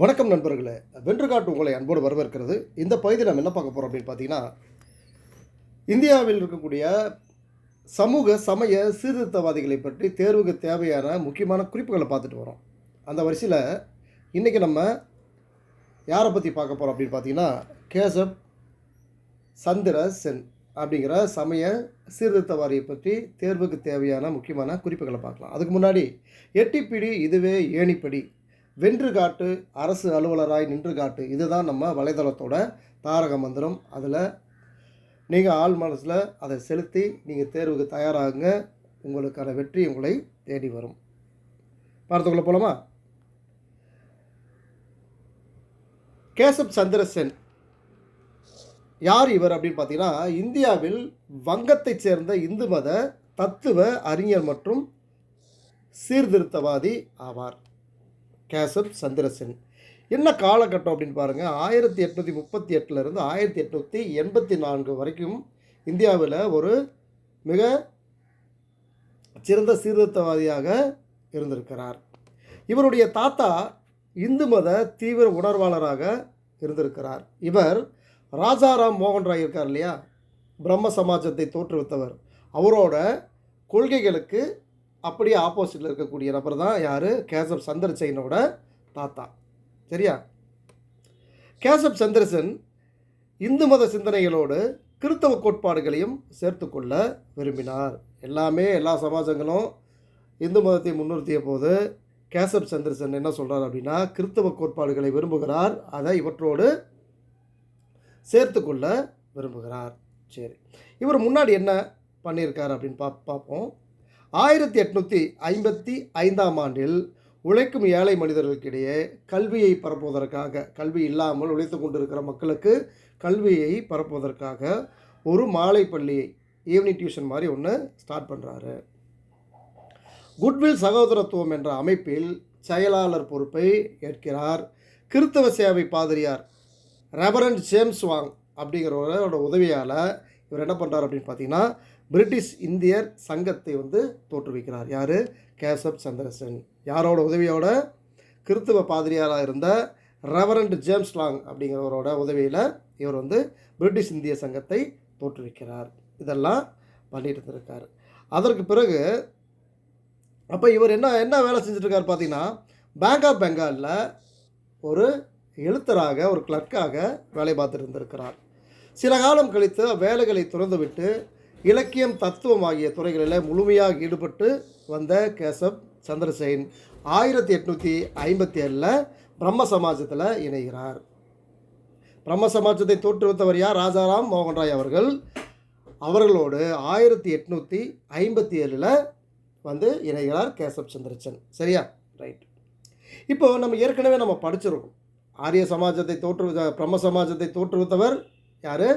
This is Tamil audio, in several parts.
வணக்கம் நண்பர்களே. வென்று காட்டு உங்களை அன்போடு வரவேற்கிறது. இந்த பகுதியில் நம்ம என்ன பார்க்க போகிறோம் அப்படின்னு பார்த்தீங்கன்னா இந்தியாவில் இருக்கக்கூடிய சமூக சமய சீர்திருத்தவாதிகளை பற்றி தேர்வுக்கு தேவையான முக்கியமான குறிப்புகளை பார்த்துட்டு வரோம். அந்த வரிசையில் இன்றைக்கி நம்ம யாரை பற்றி பார்க்க போகிறோம் அப்படின்னு பார்த்தீங்கன்னா கேசப் சந்திர சென் அப்படிங்கிற சமய சீர்திருத்தவாதியை பற்றி தேர்வுக்கு தேவையான முக்கியமான குறிப்புகளை பார்க்கலாம். அதுக்கு முன்னாடி எட்டிப்பிடி இதுவே ஏணிப்படி வென்று காட்டு அரசு அலுவலராய் நின்று காட்டு. இதுதான் நம்ம வலைதளத்தோட தாரக மந்திரம். அதில் நீங்கள் ஆள் மனசில் அதை செலுத்தி நீங்கள் தேர்வுக்கு தயாராகுங்க. உங்களுக்கான வெற்றி உங்களை தேடி வரும். பார்த்துக்குள்ள போலாமா? கேசப் சந்திரசென். யார் இவர் அப்படின்னு பார்த்தீங்கன்னா இந்தியாவில் வங்கத்தைச் சேர்ந்த இந்து மத தத்துவ அறிஞர் மற்றும் சீர்திருத்தவாதி ஆவார். கேசப் சந்திரசென். என்ன காலகட்டம் அப்படின்னு பாருங்கள் ஆயிரத்தி எட்நூற்றி முப்பத்தி எட்டுலேருந்து ஆயிரத்தி எட்நூற்றி எண்பத்தி நான்கு வரைக்கும் இந்தியாவில் ஒரு மிக சிறந்த சீர்திருத்தவாதியாக இருந்திருக்கிறார். இவருடைய தாத்தா இந்து மத தீவிர உணர்வாளராக இருந்திருக்கிறார். இவர் ராஜாராம் மோகன் ராய் இருக்கார் இல்லையா? பிரம்ம சமாஜத்தை தோற்றுவித்தவர். அவரோட கொள்கைகளுக்கு அப்படியே ஆப்போசிட்டில் இருக்கக்கூடிய நபர் தான் யார்? கேசப் சந்திரசேனோட தாத்தா. சரியா? கேசப் சந்திரசன் இந்து மத சிந்தனைகளோடு கிறித்தவ கோட்பாடுகளையும் சேர்த்துக்கொள்ள விரும்பினார். எல்லாமே எல்லா சமாஜங்களும் இந்து மதத்தை முன்னிறுத்திய போது கேசப் சந்திரசன் என்ன சொல்கிறார் அப்படின்னா கிறித்தவ கோட்பாடுகளை விரும்புகிறார் அதை இவற்றோடு சேர்த்துக்கொள்ள விரும்புகிறார். சரி. இவர் முன்னாடி என்ன பண்ணியிருக்கார் அப்படின்னு பா பார்ப்போம். ஆயிரத்தி எட்நூற்றி ஐம்பத்தி ஐந்தாம் ஆண்டில் உழைக்கும் ஏழை மனிதர்களுக்கிடையே கல்வியை பரப்புவதற்காக கல்வி இல்லாமல் உழைத்து கொண்டிருக்கிற மக்களுக்கு கல்வியை பரப்புவதற்காக ஒரு மாலை பள்ளியை ஈவினிங் டியூஷன் மாதிரி ஒன்று ஸ்டார்ட் பண்ணுறாரு குட்வில் சகோதரத்துவம் என்ற அமைப்பில் செயலாளர் பொறுப்பை ஏற்கிறார். கிறித்தவ சேவை பாதிரியார் ரெபரண்ட் ஜேம்ஸ் வாங் அப்படிங்கிறவரோட உதவியால் இவர் என்ன பண்ணுறார் அப்படின்னு பார்த்தீங்கன்னா பிரிட்டிஷ் இந்தியர் சங்கத்தை வந்து தோற்றுவிக்கிறார். யார்? கேசப் சந்திரசன். யாரோட உதவியோட? கிறித்துவ பாதிரியாராக இருந்த ரெவரண்ட் ஜேம்ஸ் லாங் அப்படிங்கிறவரோட உதவியில் இவர் வந்து பிரிட்டிஷ் இந்திய சங்கத்தை தோற்றுவிக்கிறார். இதெல்லாம் பண்ணிட்டு இருந்திருக்கார். அதற்கு பிறகு அப்போ இவர் என்ன என்ன வேலை செஞ்சுட்ருக்காரு பார்த்தீங்கன்னா பேங்க் ஆஃப் பெங்காலில் ஒரு எழுத்தராக ஒரு கிளர்க்காக வேலை பார்த்துட்டு இருந்திருக்கிறார். சில காலம் கழித்து வேலைகளை துறந்துவிட்டு இலக்கியம் தத்துவம் ஆகிய துறைகளில் முழுமையாக ஈடுபட்டு வந்த கேசப் சந்திரசேன் ஆயிரத்தி எட்நூற்றி ஐம்பத்தி ஏழில் பிரம்ம சமாஜத்தில் இணைகிறார். பிரம்ம சமாஜத்தை தோற்றுவித்தவர் யார்? ராஜாராம் மோகன் ராய் அவர்கள். அவர்களோடு ஆயிரத்தி எட்நூற்றி ஐம்பத்தி ஏழில் வந்து இணைகிறார் கேசப் சந்திரசன். சரியா? ரைட் இப்போ நம்ம ஏற்கனவே நம்ம படிச்சிருக்கோம். ஆரிய சமாஜத்தை தோற்று பிரம்ம சமாஜத்தை தோற்றுவித்தவர் யார்?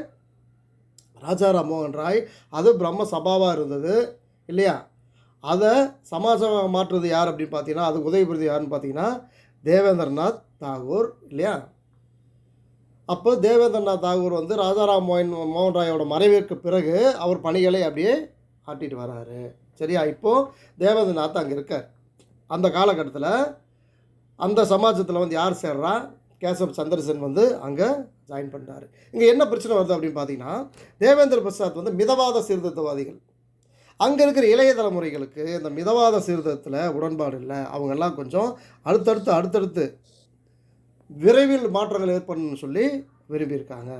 ராஜா மோகன் ராய் அது பிரம்ம சபாவாக இருந்தது இல்லையா? அதை சமாஜமாக மாற்றுறது யார் அப்படின்னு பார்த்தீங்கன்னா அது உதவிபுரிது யாருன்னு பார்த்தீங்கன்னா தேவேந்திரநாத் தாகூர் இல்லையா? அப்போ தேவேந்திரநாத் தாகூர் வந்து ராஜாராம் மோகன் மோகன் ராயோட மறைவிற்கு பிறகு அவர் பணிகளை அப்படியே ஆட்டிட்டு வராரு. சரியா? இப்போது தேவேந்திரநாத் அங்கே இருக்கார். அந்த காலகட்டத்தில் அந்த சமாஜத்தில் வந்து யார் சேர்றா? கேசவ் சந்திரசன் வந்து அங்கே ஜாயின் பண்ணிட்டார் இங்கே என்ன பிரச்சனை வருது அப்படின்னு பார்த்தீங்கன்னா தேவேந்திர பிரசாத் வந்து மிதவாத சீர்திருத்தவாதிகள். அங்கே இருக்கிற இளைய தலைமுறைகளுக்கு இந்த மிதவாத சீர்திருத்தத்தில் உடன்பாடு இல்லை. அவங்கெல்லாம் கொஞ்சம் அடுத்தடுத்து அடுத்தடுத்து விரைவில் மாற்றங்கள் ஏற்படணும்னு சொல்லி விரும்பியிருக்காங்க.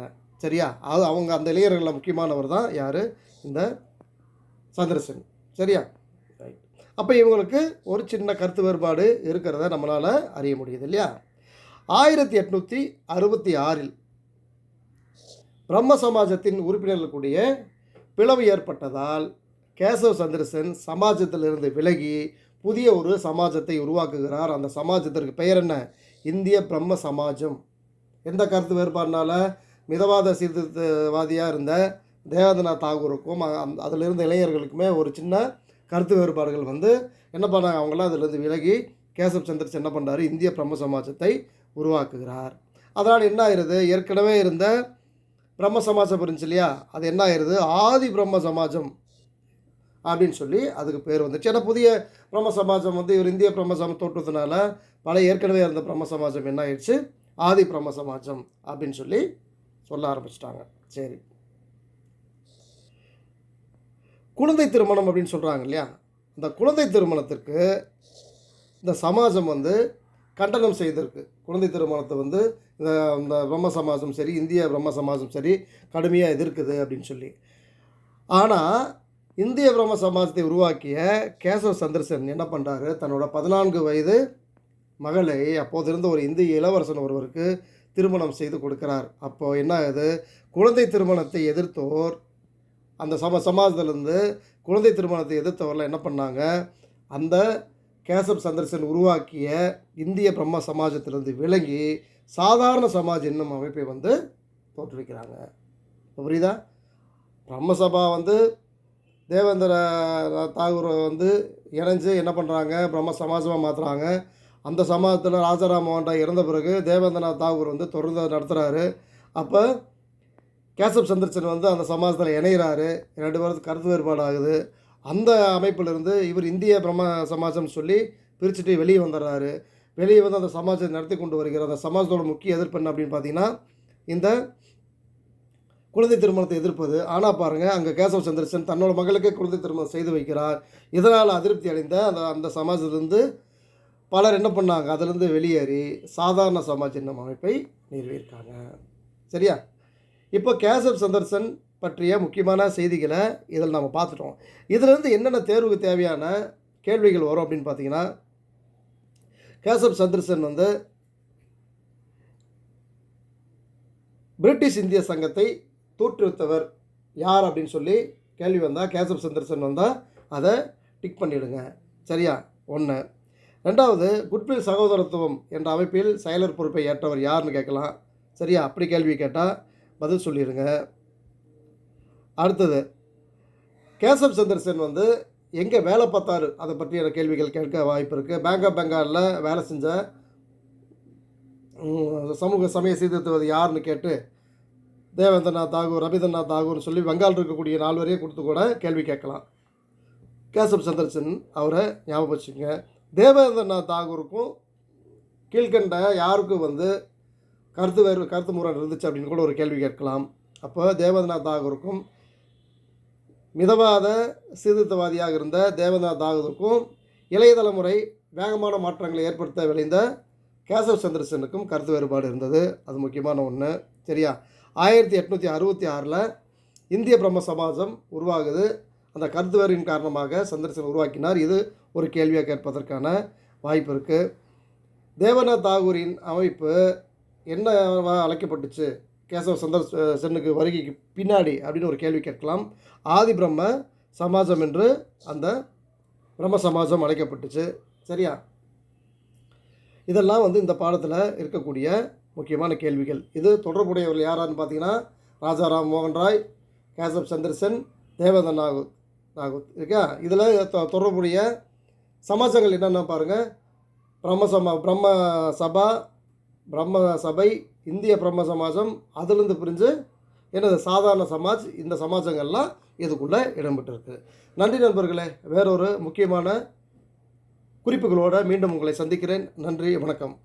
சரியா? அது அவங்க அந்த இளைஞர்களில் முக்கியமானவர் தான் யார்? இந்த சந்திரசன். சரியா? ரைட் அப்போ இவங்களுக்கு ஒரு சின்ன கருத்து வேறுபாடு இருக்கிறத நம்மளால் அறிய முடியுது இல்லையா? ஆயிரத்தி எட்நூற்றி அறுபத்தி ஆறில் பிரம்ம சமாஜத்தின் உறுப்பினர்களுக்குடைய பிளவு ஏற்பட்டதால் கேசவ சந்திரசன் சமாஜத்திலிருந்து விலகி புதிய ஒரு சமாஜத்தை உருவாக்குகிறார். அந்த சமாஜத்திற்கு பெயர் என்ன? இந்திய பிரம்ம சமாஜம். எந்த கருத்து வேறுபாடுனால? மிதவாத சீர்திருத்தவாதியாக இருந்த தேவேந்திரநாத் தாகூருக்கும் அ- அதில் இருந்த இளைஞர்களுக்குமே ஒரு சின்ன கருத்து வேறுபாடுகள் வந்து என்ன பண்ணாங்க? அவங்களாம் அதிலிருந்து விலகி கேசவ் சந்திரசன் என்ன பண்ணுறாரு இந்திய பிரம்ம சமாஜத்தை உருவாக்குகிறார். அதனால் என்ன ஆயிடுது ஏற்கனவே இருந்த பிரம்ம சமாஜம் இருந்துச்சு இல்லையா? அது என்ன ஆயிடுது ஆதி பிரம்ம சமாஜம் அப்படின்னு சொல்லி அதுக்கு பேர் வந்துச்சு. ஏன்னா புதிய பிரம்ம சமாஜம் வந்து இவர் இந்திய பிரம்ம சமம் தோற்றதுனால பல ஏற்கனவே இருந்த பிரம்ம சமாஜம் என்ன ஆயிடுச்சு? ஆதி பிரம்ம சமாஜம் அப்படின்னு சொல்லி சொல்ல ஆரம்பிச்சிட்டாங்க. சரி. குழந்தை திருமணம் அப்படின்னு சொல்கிறாங்க இல்லையா? இந்த குழந்தை திருமணத்திற்கு இந்த சமாஜம் வந்து கண்டனம் செய்திருக்கு குழந்தை திருமணத்தை வந்து இந்த இந்த பிரம்ம சமாஜம் சரி இந்திய பிரம்ம சமாஜம் சரி கடுமையாக எதிர்க்குது அப்படின்னு சொல்லி. ஆனால் இந்திய பிரம்ம சமாஜத்தை உருவாக்கிய கேசவ சந்திரசன் என்ன பண்ணுறாரு தன்னோட பதினான்கு வயது மகளை அப்போது இருந்த ஒரு இந்திய இளவரசன் ஒருவருக்கு திருமணம் செய்து கொடுக்கிறார். அப்போ என்ன ஆகுது? குழந்தை திருமணத்தை எதிர்த்தோர் அந்த சம சமாஜத்திலேருந்து குழந்தை திருமணத்தை எதிர்த்தவரில் என்ன பண்ணாங்க? அந்த கேசப் சந்தர்சன் உருவாக்கிய இந்திய பிரம்ம சமாஜத்திலிருந்து விலகி சாதாரண சமாஜ் என்னும் அமைப்பை வந்து தோற்றுவிக்கிறாங்க. புரியுதா? பிரம்மசபா வந்து தேவேந்திர தாகூர் வந்து இணைஞ்சு என்ன பண்ணுறாங்க பிரம்ம சமாஜமாக மாற்றுறாங்க அந்த சமாஜத்தில் ராஜாராம் மோகன்டா இறந்த பிறகு தேவேந்திரநாத் தாகூர் வந்து தொடர்ந்து நடத்துகிறாரு அப்போ கேசப் சந்திரசன் வந்து அந்த சமாஜத்தில் இணைகிறாரு ரெண்டு பேருக்கு கருத்து வேறுபாடு ஆகுது. அந்த அமைப்பிலிருந்து இவர் இந்திய பிரம்ம சமாஜம் சொல்லி பிரிச்சுட்டு வெளியே வந்துடுறாரு. வெளியே வந்து அந்த சமாஜத்தை நடத்தி கொண்டு வருகிற அந்த சமாஜத்தோட முக்கிய எதிர்ப்பு என்ன அப்படின்னு பார்த்தீங்கன்னா இந்த குழந்தை திருமணத்தை எதிர்ப்பது. ஆனால் பாருங்கள் அங்கே கேசவ சந்திரசன் தன்னோட மகளுக்கே குழந்தை திருமணம் செய்து வைக்கிறார். இதனால் அதிருப்தி அடைந்த அந்த அந்த சமாஜத்திலிருந்து பலர் என்ன பண்ணாங்க? அதிலிருந்து வெளியேறி சாதாரண சமாஜ் என்னும் அமைப்பை நிறுவியிருக்காங்க. சரியா? இப்போ கேசப் சந்தர்சன் பற்றிய முக்கியமான செய்திகளை இதில் நம்ம பார்த்துட்டோம். இதிலிருந்து என்னென்ன தேர்வுக்கு தேவையான கேள்விகள் வரும் அப்படின்னு பார்த்தீங்கன்னா கேசப் சந்திரசன் வந்து பிரிட்டிஷ் இந்திய சங்கத்தை தோற்றுவித்தவர் யார் அப்படின்னு சொல்லி கேள்வி வந்தால் கேசப் சந்திரசன் வந்தால் அதை டிக் பண்ணிவிடுங்க சரியா? ஒன்று ரெண்டாவது குட்வில் சகோதரத்துவம் என்ற அமைப்பில் செயலர் பொறுப்பை ஏற்றவர் யாருன்னு கேட்கலாம். சரியா? அப்படி கேள்வி கேட்டால் பதில் சொல்லிடுங்க. அடுத்தது கேசவ் சந்திரசன் வந்து எங்கே வேலை பார்த்தாரு? அதை பற்றியான கேள்விகள் கேட்க வாய்ப்பு இருக்குது பேங்க் ஆஃப் பெங்காலில் வேலை செஞ்ச சமூக சமய சீர்திருத்துவது யாருன்னு கேட்டு தேவேந்திரநாத் தாகூர் ரவீந்திரநாத் தாகூர்னு சொல்லி பெங்கால் இருக்கக்கூடிய நால்வரையும் கொடுத்து கூட கேள்வி கேட்கலாம். கேசப் சந்திரசன் அவரை ஞாபகம் வச்சுங்க தேவேந்திரநாத் தாகூருக்கும் கீழ்கண்ட யாருக்கும் வந்து கருத்து வேறு கருத்து முரண் இருந்துச்சு அப்படின்னு கூட ஒரு கேள்வி கேட்கலாம். அப்போ தேவநாத் தாகூருக்கும் மிதவாத சீர்திருத்தவாதியாக இருந்த தேவநாத் தாகூருக்கும் இளைய தலைமுறை வேகமான மாற்றங்களை ஏற்படுத்த விளைந்த கேசவ் சந்திரசனுக்கும் கருத்து வேறுபாடு இருந்தது. அது முக்கியமான ஒன்று சரியா? ஆயிரத்தி எட்நூற்றி அறுபத்தி ஆறில் இந்திய பிரம்ம சமாஜம் உருவாகுது. அந்த கருத்து வேறின் காரணமாக சந்திரசன் உருவாக்கினார். இது ஒரு கேள்வியாக கேட்பதற்கான வாய்ப்பு இருக்குது தேவநாத் தாகூரின் அமைப்பு என்ன அழைக்கப்பட்டுச்சு? கேசவ சந்தர் சென்னுக்கு வருகைக்கு பின்னாடி அப்படின்னு ஒரு கேள்வி கேட்கலாம். ஆதி பிரம்ம சமாஜம் என்று அந்த பிரம்ம சமாஜம் அழைக்கப்பட்டுச்சு. சரியா? இதெல்லாம் வந்து இந்த பாடத்தில் இருக்கக்கூடிய முக்கியமான கேள்விகள். இது தொடர்புடையவர்கள் யாரான்னு பார்த்தீங்கன்னா ராஜாராம் மோகன் ராய் கேசவ் சந்திரசன் தேவேந்திர நாகுத் நாகுத். இருக்கா? இதில் தொடர்புடைய சமாஜங்கள் என்னென்ன பாருங்கள் பிரம்ம சமா பிரம்ம சபா பிரம்ம சபை இந்திய பிரம்ம சமாஜம் அதிலிருந்து பிரிஞ்சு எனது சாதாரண சமாஜ் இந்த சமாஜங்கள்லாம் இதுக்குள்ளே இடம்பெற்றிருக்கு. நன்றி நண்பர்களே வேறொரு முக்கியமான குறிப்புகளோடு மீண்டும் உங்களை சந்திக்கிறேன். நன்றி வணக்கம்.